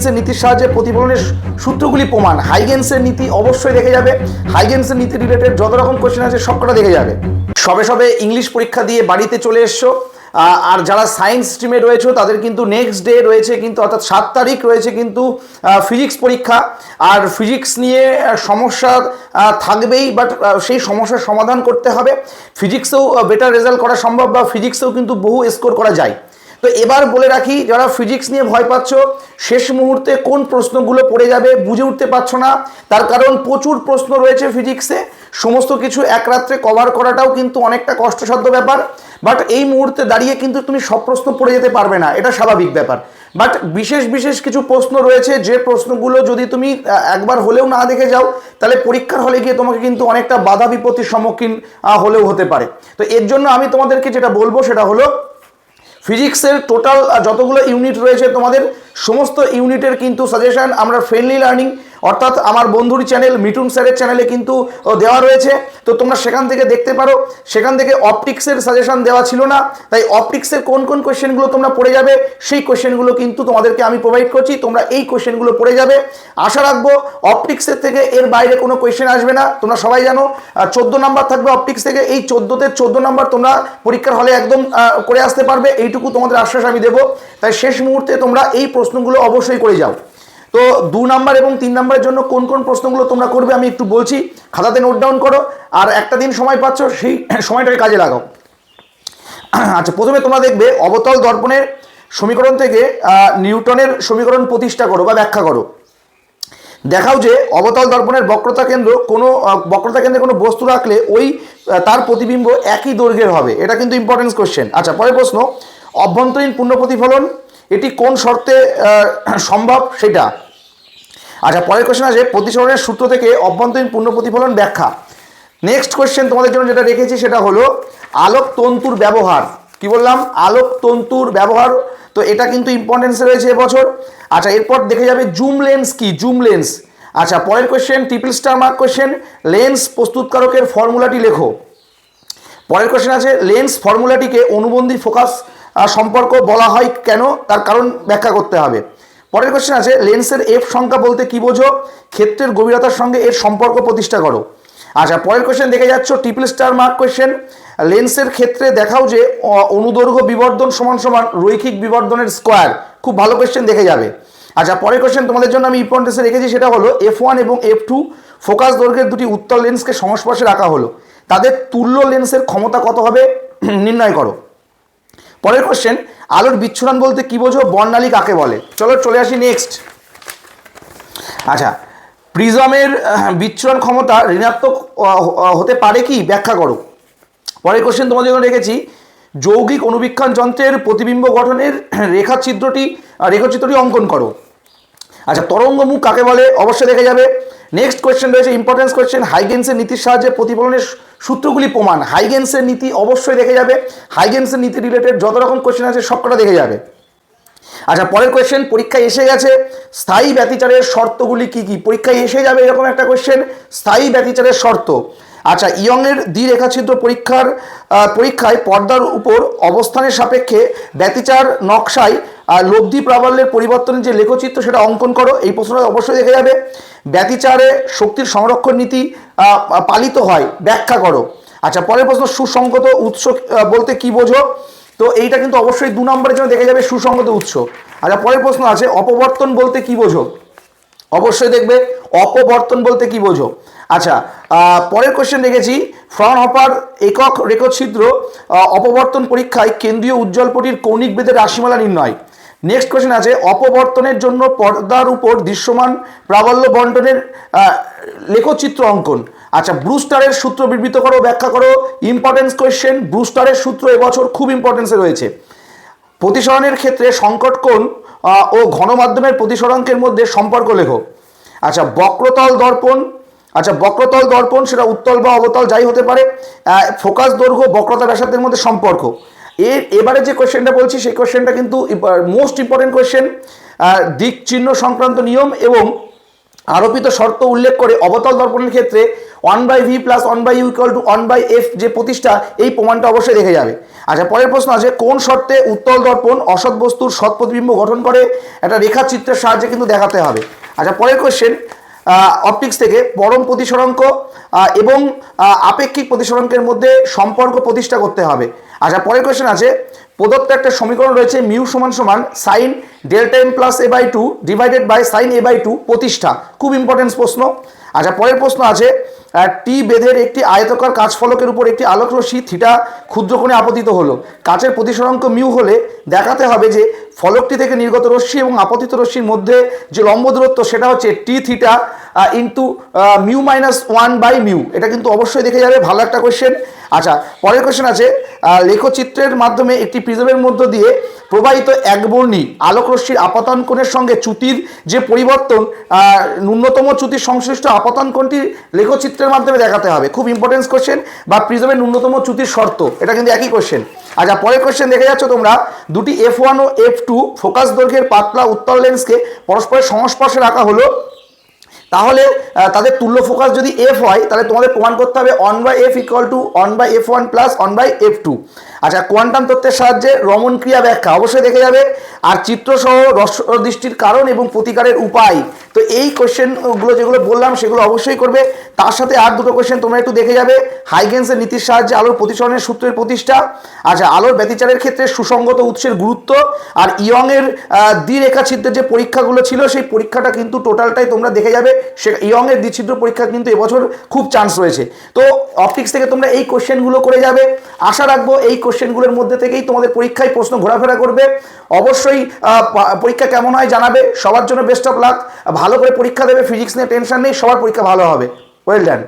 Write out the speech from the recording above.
হাইগেন্সের নীতির সাহায্যে প্রতিফলনের সূত্রগুলি প্রমাণ। হাইগেন্সের নীতি অবশ্যই দেখে যাবে। হাইগেন্সের নীতি রিলেটেড যত রকম কোয়েশ্চেন আছে সবকটা দেখে যাবে। সবে সবে ইংলিশ পরীক্ষা দিয়ে বাড়িতে চলে এসছো। আর যারা সায়েন্স স্ট্রিমে রয়েছে, তাদের কিন্তু নেক্সট ডে রয়েছে কিন্তু, অর্থাৎ সাত তারিখ রয়েছে কিন্তু ফিজিক্স পরীক্ষা। আর ফিজিক্স নিয়ে সমস্যা থাকবেই বাট সেই সমস্যার সমাধান করতে হবে। ফিজিক্সেও বেটার রেজাল্ট করা সম্ভব বা ফিজিক্সেও কিন্তু বহু স্কোর করা যায়। তো এবার বলে রাখি, যারা ফিজিক্স নিয়ে ভয় পাচ্ছ, শেষ মুহূর্তে কোন প্রশ্নগুলো পড়ে যাবে বুঝে উঠতে পারছ না। তার কারণ প্রচুর প্রশ্ন রয়েছে ফিজিক্সে সমস্ত কিছু এক রাত্রে কভার করাটাও কিন্তু অনেকটা কষ্টসাধ্য ব্যাপার। বাট এই মুহূর্তে দাঁড়িয়ে কিন্তু তুমি সব প্রশ্ন পড়ে যেতে পারবে না। এটা স্বাভাবিক ব্যাপার। বাট বিশেষ বিশেষ কিছু প্রশ্ন রয়েছে, যে প্রশ্নগুলো যদি তুমি একবার হলেও না দেখে যাও, তাহলে পরীক্ষার হলে গিয়ে তোমাকে কিন্তু অনেকটা বাধা বিপত্তির সম্মুখীন হলেও হতে পারে। তো এর জন্য আমি তোমাদেরকে যেটা বলব সেটা হলো ফিজিক্সের টোটাল যতগুলো ইউনিট রয়েছে তোমাদের সমস্ত ইউনিটের কিন্তু সাজেশান আমরা ফ্রেন্ডলি লার্নিং অর্থাৎ আমার বন্ধুর চ্যানেল মিটুন স্যারের চ্যানেলে কিন্তু দেওয়া রয়েছে। তো তোমরা সেখান থেকে দেখতে পারো। সেখান থেকে অপটিক্সের সাজেশন দেওয়া ছিল না। তাই অপটিক্সের কোন কোন কোয়েশ্চেনগুলো তোমরা পড়ে যাবে, সেই কোয়েশ্চেনগুলো কিন্তু তোমাদেরকে আমি প্রোভাইড করছি। তোমরা এই কোয়েশ্চেনগুলো পড়ে যাবে। আশা রাখব অপটিক্সের থেকে এর বাইরে কোনো কোয়েশ্চেন আসবে না। তোমরা সবাই জানো চোদ্দ নাম্বার থাকবে অপটিক্স থেকে। এই চোদ্দোতে চোদ্দ নাম্বার তোমরা পরীক্ষার হলে একদম করে আসতে পারবে। এইটুকু তোমাদের আশ্বাস আমি দেবো। তাই শেষ মুহূর্তে তোমরা এই প্রশ্নগুলো অবশ্যই করে যাও। তো দু নাম্বার এবং তিন নাম্বারের জন্য কোন কোন প্রশ্নগুলো তোমরা করবে আমি একটু বলছি। খাতাতে নোট ডাউন করো। আর একটা দিন সময় পাচ্ছ, সেই সময়টাকে কাজে লাগাও। আচ্ছা প্রথমে তোমরা দেখবে অবতল দর্পণের সমীকরণ থেকে নিউটনের সমীকরণ প্রতিষ্ঠা করো বা ব্যাখ্যা করো। দেখাও যে অবতল দর্পণের বক্রতা কেন্দ্র কোনো বক্রতা কেন্দ্রে কোনো বস্তু রাখলে ওই তার প্রতিবিম্ব একই দৈর্ঘ্যের হবে। এটা কিন্তু ইম্পর্টেন্স কোশ্চেন আচ্ছা পরের প্রশ্ন, অভ্যন্তরীণ পূর্ণ প্রতিফলন এটি কোন শর্তে সম্ভব সেটা? আচ্ছা পরের কোশ্চেন আছে প্রতিসরণের সূত্র থেকে অভ্যন্তরীণ পূর্ণ প্রতিফলন ব্যাখ্যা। নেক্সট কোয়েশ্চেন তোমাদের জন্য যেটা রেখেছি সেটা হলো, আলোক তন্তুর ব্যবহার। কি বললাম? আলোক তন্তুর ব্যবহার, তো এটা কিন্তু ইম্পর্টেন্সে রয়েছে এবছর। আচ্ছা এরপর দেখে যাবে জুম লেন্স কি? জুম লেন্স আচ্ছা পরের question triple star mark question lens প্রস্তুতকারকের ফর্মুলাটি লেখো। পরের কোয়েশ্চেন আছে লেন্স ফর্মুলাটিকে অনুবন্ধী ফোকাস সম্পর্ক বলা হয় কেন? তার কারণ ব্যাখ্যা করতে হবে। পরের কোশ্চেন আছে, লেন্সের এফ সংখ্যা বলতে কি বোঝো? ক্ষেত্রের গভীরতার সঙ্গে এর সম্পর্ক প্রতিষ্ঠা করো। আচ্ছা পরের কোশ্চেন দেখে যাচ্ছ ট্রিপল স্টার মার্ক কোশ্চেন লেন্সের ক্ষেত্রে দেখাও যে অনুদৈর্ঘ্য বিবর্ধন সমান সমান রৈখিক বিবর্ধনের স্কোয়ার খুব ভালো কোশ্চেন দেখে যাবে। আচ্ছা পরের কোশ্চেন তোমাদের জন্য আমি ইম্পর্টেন্সে রেখেছি, সেটা হলো এফ ওয়ান এবং এফ টু ফোকাস দৈর্ঘ্যের দুটি উত্তল লেন্সকে সংস্পর্শে রাখা হলো। তাদের তুল্য লেন্সের ক্ষমতা কত হবে? নির্ণয় করো। পরের কোশ্চেন আলোর বিচ্ছুরণ বলতে কি বোঝো, বর্ণালী কাকে বলে? চলো, চলে আসি নেক্সট আচ্ছা প্রিজমের বিচ্ছুরণ ক্ষমতা ঋণাত্মক হতে পারে কি? ব্যাখ্যা করো। পরের কোশ্চেন তোমাদের জন্য রেখেছি। যৌগিক অনুবীক্ষণ যন্ত্রের প্রতিবিম্ব গঠনের রেখাচিত্রটি রেখাচিত্রটি অঙ্কন করো। আচ্ছা তরঙ্গ মুখ কাকে বলে? অবশ্যই দেখে যাবে। নেক্সট কোয়েশ্চেন রয়েছে ইম্পর্টেন্স কোয়েশ্চেন হাইগেন্সের নীতির সাহায্যে প্রতিফলনের সূত্রগুলি প্রমাণ। হাইগেন্সের নীতি অবশ্যই দেখে যাবে। হাইগেন্সের নীতি রিলেটেড যত রকম কোয়েশ্চেন আছে, সবকটা দেখে যাবে। আচ্ছা পরের কোয়েশ্চেন পরীক্ষায় এসে গেছে। স্থায়ী ব্যতিচারের শর্তগুলি কি কি? পরীক্ষায় এসে যাবে এরকম একটা কোয়েশ্চেন স্থায়ী ব্যতিচারের শর্ত। আচ্ছা ইয়ংয়ের দ্বিরেখাছিদ্র পরীক্ষার পরীক্ষায় পর্দার উপর অবস্থানের সাপেক্ষে ব্যতিচার নকশায় আহ, লব্ধি প্রাবল্যের পরিবর্তনের যে লেখচিত্র সেটা অঙ্কন করো এই প্রশ্নটা অবশ্যই দেখে যাবে। ব্যতিচারে শক্তির সংরক্ষণ নীতি পালিত হয় ব্যাখ্যা করো। আচ্ছা পরের প্রশ্ন সুসংগত উৎস বলতে কি বোঝো? তো এইটা কিন্তু অবশ্যই দু নম্বরের জন্য দেখে যাবে সুসংগত উৎস। আচ্ছা পরের প্রশ্ন আছে অপবর্তন বলতে কি বোঝো? অবশ্যই দেখবে অপবর্তন বলতে কি বোঝো? আচ্ছা পরের কোশ্চেন দেখেছি ফ্রন হপার একক রেখছিদ্র আহ, অপবর্তন পরীক্ষায় কেন্দ্রীয় উজ্জ্বলপটির কৌণিক বেদের রাশিমালা নির্ণয়। নেক্সট কোশ্চেন আছে, অপবর্তনের জন্য পর্দার উপর দৃশ্যমান প্রাবল্য বন্টনের লেখচিত্র অঙ্কন। আচ্ছা ব্রুস্টারের সূত্র বিবৃত করো, ব্যাখ্যা করো। ইম্পর্টেন্স কোয়েশ্চেন ব্রুস্টারের সূত্র এবছর খুব ইম্পর্টেন্সে রয়েছে। প্রতিসরণের ক্ষেত্রে সংকট কোণ ও ঘনমাধ্যমের প্রতিসরণকের মধ্যে সম্পর্ক লেখো। আচ্ছা বক্রতল দর্পণ। আচ্ছা বক্রতল দর্পণ, সেটা উত্তল বা অবতল, যাই হতে পারে। ফোকাস দৈর্ঘ্য, বক্রতা ব্যাসার্ধের মধ্যে সম্পর্ক। এর এবারে যে কোশ্চেনটা বলছি, সেই কোশ্চেনটা কিন্তু মোস্ট ইম্পর্টেন্ট কোশ্চেন দিক চিহ্ন সংক্রান্ত নিয়ম এবং আরোপিত শর্ত উল্লেখ করে অবতল দর্পণের ক্ষেত্রে one by V plus one by U equal to one by F যে প্রতিষ্ঠা, এই প্রমাণটা অবশ্যই দেখে যাবে। আচ্ছা পরের প্রশ্ন আছে, কোন শর্তে উত্তল দর্পণ অসৎ বস্তুর সৎ প্রতিবিম্ব গঠন করে? একটা রেখাচিত্রের সাহায্যে কিন্তু দেখাতে হবে। আচ্ছা পরের কোশ্চেন অপটিক্স থেকে পরম প্রতিসরাঙ্ক এবং আপেক্ষিক প্রতিসরাঙ্কের মধ্যে সম্পর্ক প্রতিষ্ঠা করতে হবে। আচ্ছা পরের কোয়েশ্চেন আছে। প্রদত্ত একটা সমীকরণ রয়েছে মিউ সমান সমান sine delta M plus A by two divided by sine A by two প্রতিষ্ঠা। খুব ইম্পর্টেন্ট প্রশ্ন। আচ্ছা পরের প্রশ্ন আছে। টি বেধের একটি আয়তকার কাঁচ ফলকের উপর একটি আলোক রশ্মি থিটা ক্ষুদ্রকোণে আপতিত হলো। কাঁচের প্রতিসরাঙ্ক মিউ হলে দেখাতে হবে যে ফলকটি থেকে নির্গত রশ্মি এবং আপতিত রশ্মির মধ্যে যে লম্ব দূরত্ব সেটা হচ্ছে T theta. Into mu minus one by mu এটা কিন্তু অবশ্যই দেখে যাবে, ভালো একটা কোয়েশ্চেন আচ্ছা পরের কোয়েশ্চেন আছে লেখচিত্রের মাধ্যমে একটি প্রিজমের মধ্য দিয়ে প্রবাহিত একবর্ণী আলোক রশ্মির আপাতন কোণের সঙ্গে চ্যুতির যে পরিবর্তন ন্যূনতম চ্যুতির সংশ্লিষ্ট আপাতন কোণটি লেখচিত্রের মাধ্যমে দেখাতে হবে। খুব ইম্পর্টেন্স কোশ্চেন বা প্রিজমের ন্যূনতম চ্যুতির শর্ত, এটা কিন্তু একই কোশ্চেন আচ্ছা পরের কোশ্চেন দেখে যাচ্ছ তোমরা, দুটি এফ ওয়ান ও এফ টু ফোকাস দৈর্ঘ্যের পাতলা উত্তল লেন্সকে পরস্পরের সংস্পর্শে রাখা হলো তাহলে তাদের তুল্য ফোকাস যদি এফ হয়, তাহলে তোমাদের প্রমাণ করতে হবে one by F equal to one by F one plus one by F two আচ্ছা কোয়ান্টাম তত্ত্বের সাহায্যে রমন ক্রিয়া ব্যাখ্যা অবশ্যই দেখে যাবে। আর চিত্রসহ রস, দৃষ্টির কারণ এবং প্রতিকারের উপায়। তো এই কোশ্চেনগুলো যেগুলো বললাম, সেগুলো অবশ্যই করবে। তার সাথে আর দুটো কোশ্চেন তোমরা একটু দেখে যাবে। হাইগেন্সের নীতির সাহায্যে আলোর প্রতিসরণের সূত্রের প্রতিষ্ঠা। আচ্ছা আলোর ব্যতিচারের ক্ষেত্রে সুসংগত উৎসের গুরুত্ব। আর ইয়ংয়ের দ্বিরেখাছিদ্রের যে পরীক্ষাগুলো ছিল, সেই পরীক্ষাটা কিন্তু টোটালটাই তোমরা দেখে যাবে। সে, ইয়ংয়ের দ্বিছিদ্র পরীক্ষা কিন্তু এবছর খুব চান্স রয়েছে। তো অপটিক্স থেকে তোমরা এই কোশ্চেনগুলো করে যাবে। আশা রাখব এই কোশ্চেনগুলোর মধ্যে থেকেই তোমাদের পরীক্ষায় প্রশ্ন ঘোরাফেরা করবে। অবশ্যই পরীক্ষা কেমন হয় জানাবে। সবার জন্য বেস্ট অফ লাক ভালো করে পরীক্ষা দেবে ফিজিক্স নিয়ে টেনশন নেই, সবার পরীক্ষা ভালো হবে। Well done